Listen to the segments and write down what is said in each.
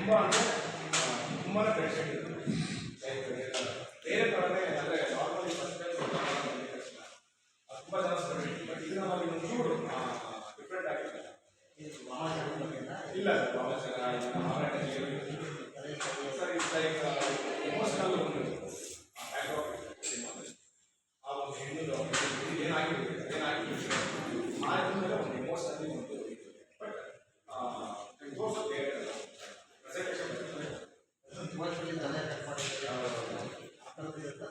ತುಂಬ ಅಂದರೆ ತುಂಬಾ ಪ್ರೇಕ್ಷಕ ಬೇರೆ ಕಡೆ ಅಂದರೆ ನಾರ್ಮಲಿ ತುಂಬ ಜನ ಬಟ್ ಇದನ್ನ ನಾವು ಒಂಚೂರು ಡಿಫ್ರೆಂಟ್ ಆಗಿದೆ ಇಲ್ಲ. ಸರ್ ಭಾಳ ಚೆನ್ನಾಗಿ ಮಾರಾಟ ಸರ್ ಇಟ್ಸ್ ಲೈಕ್ ಎಮೋಷನಲ್ ಒಂದು ಆ ಒಂದು ಹೆಣ್ಣು ಏನಾಗಿದೆ ಏನಾಗಿದೆ ಮಾಡಿದ ಮೇಲೆ ಒಂದು ಎಮೋಷನಲಿ ಒಂದು ಬಟ್ ತೋರಿಸೋಕೆ ಪ್ರೆಸೆಂಟೇಷನ್ ಅಂದರೆ ಇಷ್ಟು ಅಷ್ಟು ಎಲ್ಲ ಅಂದರೆ ಈ ಒಂದು ಏನು ಆ ಒಂದು ಲೊಕೇಶನ್ ಒಂದೇ ಕಡೆ ಲ್ಯಾಬ್ ಇದೆ.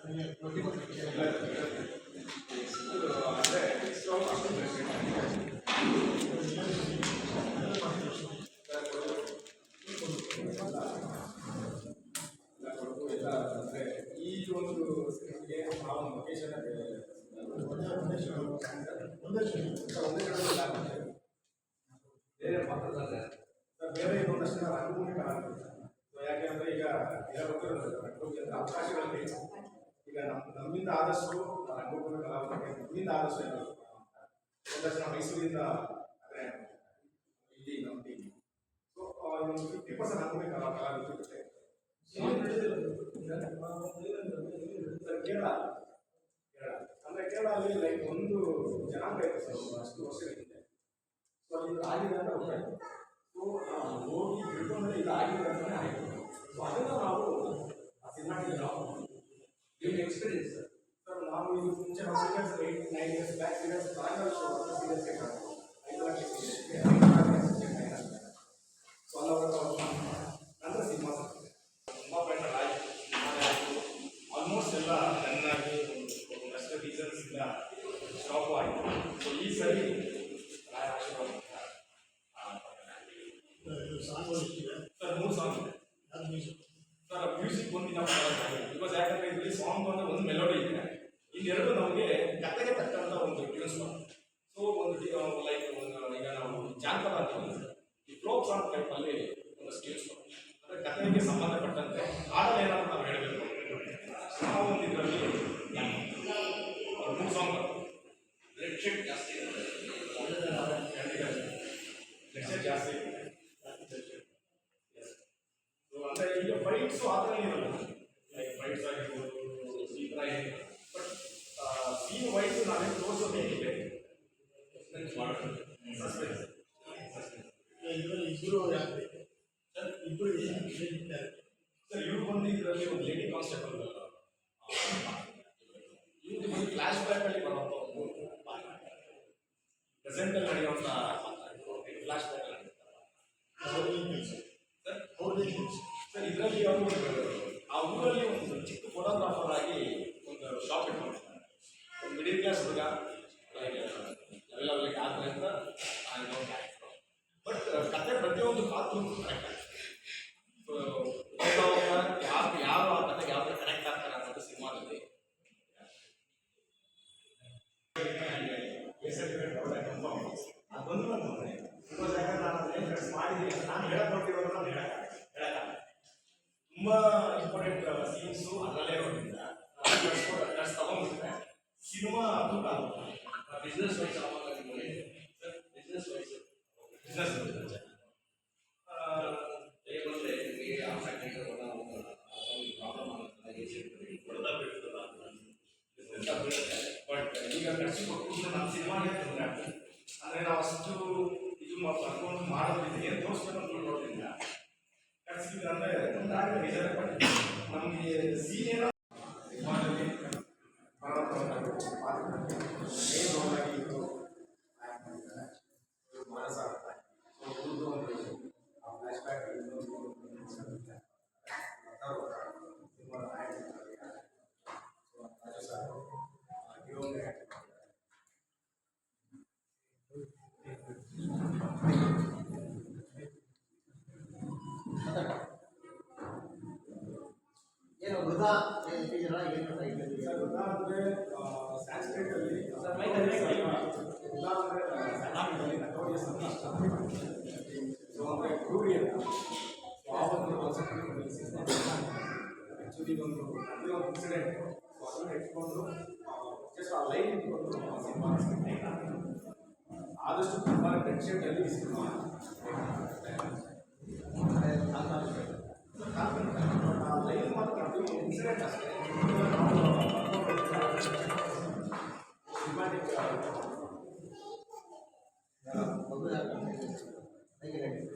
ಬೇರೆ ಇನ್ನೊಂದಷ್ಟು ಸೊ ಯಾಕೆಂದ್ರೆ ಈಗ ಅವಕಾಶಗಳು ಈಗ ನಮ್ಮ ನಮ್ಮಿಂದ ಆದಷ್ಟು ರಂಗಭೂಮಿ ಕಲಾವಿದರಿಗೆ ನಮ್ಮಿಂದ ಆದಷ್ಟು ಏನು ಒಂದಷ್ಟು ಜನ ಮೈಸೂರಿಂದ ಅಂದರೆ ಇಲ್ಲಿ ನಮ್ಮ ಟೀಮ್ ಸೊ ಒಂದು ಫಿಫ್ಟಿ ಪರ್ಸೆಂಟ್ ರಂಗಭೂಮಿ ಕಲಾ ಕಲಾವಿದರು ಜೊತೆ ಸರ್ ಕೇರಳ. ಕೇರಳ. ಅಂದ್ರೆ ಕೇರಳ ಅಲ್ಲಿ ಲೈಕ್ ಒಂದು ಜನಾಂಗ ಇದೆ ಸರ್ ಅಷ್ಟು ವರ್ಷಗಳಿಂದ ಸೊ ಅಲ್ಲಿ ಆಗಿದೆ ಅಂತ ಗೊತ್ತಾಯ್ತು. ಸೊ ಹೋಗಿ ತಿಳ್ಕೊಂಡ್ರೆ ಇದು ಆಗಿದೆ ಅಂತಾನೆ ಆಯ್ತು. ಸೊ ಅದನ್ನು ನಾವು ಆ ಸಿನಿಮಾಟಿಗೆ ನಾವು ನಿಮ್ಮ ಎಕ್ಸ್ಪೀರಿಯನ್ಸ್ ಸರ್ ಸರ್ ನಾವು ಇದು ಮುಂಚೆ ನಾವು serious eight nine years back serious Congress show ಅಂತ ಸೀರಿಯಸ್ಗೆ ಐದು ಲಕ್ಷ ಸೊ ಅಲ್ಲ ನಂತರ ಸಿನಿಮಾ ಸರ್ ತುಂಬ ಬೆಟರ್ ಆಯಿತು ಆಲ್ಮೋಸ್ಟ್ ಎಲ್ಲ ಚೆನ್ನಾಗಿ ಒಂದಷ್ಟು ರೀಸನ್ಸ್ ಇಲ್ಲ. ಸ್ಟಾಪ್ ಆಯಿತು ಸೊ ಈ ಸರಿ ರಾಯ ಆಶೀರ್ವಾದ ಸರ್ ಮೂರು ಸಾಂಗ್ ಇದೆ. ಸರ್ ಮ್ಯೂಸಿಕ್ ಒಂದು ನಾವು ಬಿಕಾಸ್ ಯಾಕಂದ್ರೆ ಇಲ್ಲಿ ಸಾಂಗ್ ಅಂದ್ರೆ ಒಂದು ಮೆಲೋಡಿ ಇದೆ ಇನ್ನೆರಡು ನಮಗೆ ಕತೆಗೆ ತಕ್ಕಂತ ಒಂದು ಟ್ಯೂನ್ಸ್ ಸೊ ಒಂದು ಲೈಕ್ ಈಗ ನಾವು ಜಾನಪದ ಅಂತೀವಿ ಈ ಫ್ಲೋಕ್ ಸಾಂಗ್ ಟೈಪ್ ಅಲ್ಲಿ ಒಂದು ಸ್ಕಿಲ್ಸ್ ಅಂದ್ರೆ ಕಥೆಗೆ ಸಂಬಂಧಪಟ್ಟಂತೆ ಹಾಡಲ್ಲಿ ಏನಾದ್ರು ನಾವು ಹೇಳಬೇಕು ನಾವು ಒಂದು ಇದರಲ್ಲಿ ಮೂರು ಸಾಂಗ್ ರೆಡ್ ಶೇಡ್ ಜಾಸ್ತಿ ರೆಡ್ ಶೇಡ್ ಜಾಸ್ತಿ ಅಂದ್ರೆ ಈಗ ಫೈಟ್ಸು ಆ ಥರ ಇರಲ್ಲ. ಲೈಕ್ ಫೈಟ್ಸ್ ಆಗಿರ್ಬೋದು ಈ ಥರ ಏನಿಲ್ಲ. ಬಟ್ ಸೀನ್ ವೈಸ್ ನಾವೇನು ತೋರಿಸೋದು ಹೇಗಿದೆ ಸಸ್ಪೆನ್ಸ್ ಮಾಡೋದು. ಸಸ್ಪೆನ್ಸ್ ಸರ್ ಇವ್ರು ಬಂದು ಇದರಲ್ಲಿ ಒಂದು ಲೇಡಿ ಕಾನ್ಸ್ಟೇಬಲ್ ಇವ್ರು ಬಂದು ಫ್ಲಾಶ್ ಬ್ಯಾಕ್ ಅಲ್ಲಿ ಬರುವಂತ ಒಂದು ಪ್ರೆಸೆಂಟ್ ಅಲ್ಲಿ ನಡೆಯುವಂತ ಫ್ಲಾಶ್ ಬ್ಯಾಕ್ ಅಲ್ಲಿ ಸರ್ ಸರ್ ಇದರಲ್ಲಿ ಅವರು ಆ ಊರಲ್ಲಿ ಒಂದು ಚಿಕ್ಕ ಫೋಟೋಗ್ರಾಫರ್ ಆಗಿ ಒಂದು ಶಾಪ್ ಇಟ್ಕೊಂಡಿರ್ತಾರೆ ಒಂದು ಮಿಡಿಲ್ ಕ್ಲಾಸ್ ಹುಡುಗ ಲೆವೆಲ್ ಲೆವೆಲ್ಗೆ ಅಂತ ಬಟ್ ಕತೆ ಪ್ರತಿಯೊಂದು ಪಾತ್ರ ಕರೆಕ್ಟ್ ತುಂಬಾ ಇಂಪಾರ್ಟೆಂಟ್ ಸೀನ್ಸು ಅದರಲ್ಲೇ ಇರೋದ್ರಿಂದ ಖರ್ಚು ತಗೊಂಡ್ಬಿಟ್ರೆ ಸಿನಿಮಾ ತೂಕ business wise business wise business but ಈಗ ಖರ್ಚು ಕೊಟ್ಟು ನಮ್ಮ ಸಿನಿಮಾಗೆ ತೊಂದರೆ ಆಗ್ತದೆ ಅಂದ್ರೆ ನಾವು ಅಷ್ಟು ಇದು ಮಾಡ್ಕೊಂಡು ಮಾಡೋದ್ರಿಂದ ತೋರಿಸ್ಬೇಕು ಅಂತ ನೋಡೋದ್ರಿಂದ ಖರ್ಚಿಗೆ ಅಂದ್ರೆ ತೊಂದರೆ ಆಗದೆ ನಿಜ ಬಟ್ ನಮಗೆ ಸೀನ್ ಏನೋ ಸಿನಿಮಾದಲ್ಲಿ ಸೊ ಅಂದರೆ ಕ್ರೂರಿ ಅಂತ ಸೊ ಆ ಒಂದು ಕಾನ್ಸೆಪ್ಟ್ ಆ್ಯಕ್ಚುಲಿ ಒಂದು ಅಲ್ಲಿ ಒಂದು ಇನ್ಸಿಡೆಂಟ್ ಸೊ ಅದನ್ನು ಇಟ್ಕೊಂಡು ಜಸ್ಟ್ ಆ ಲೈನ್ ಇಟ್ಕೊಂಡು ಸಿನಿಮಾ. ಆದಷ್ಟು ತುಂಬ ಟೆನ್ಷನ್ ಅಲ್ಲಿ ಸಿನಿಮಾ ಆ ಲೈನ್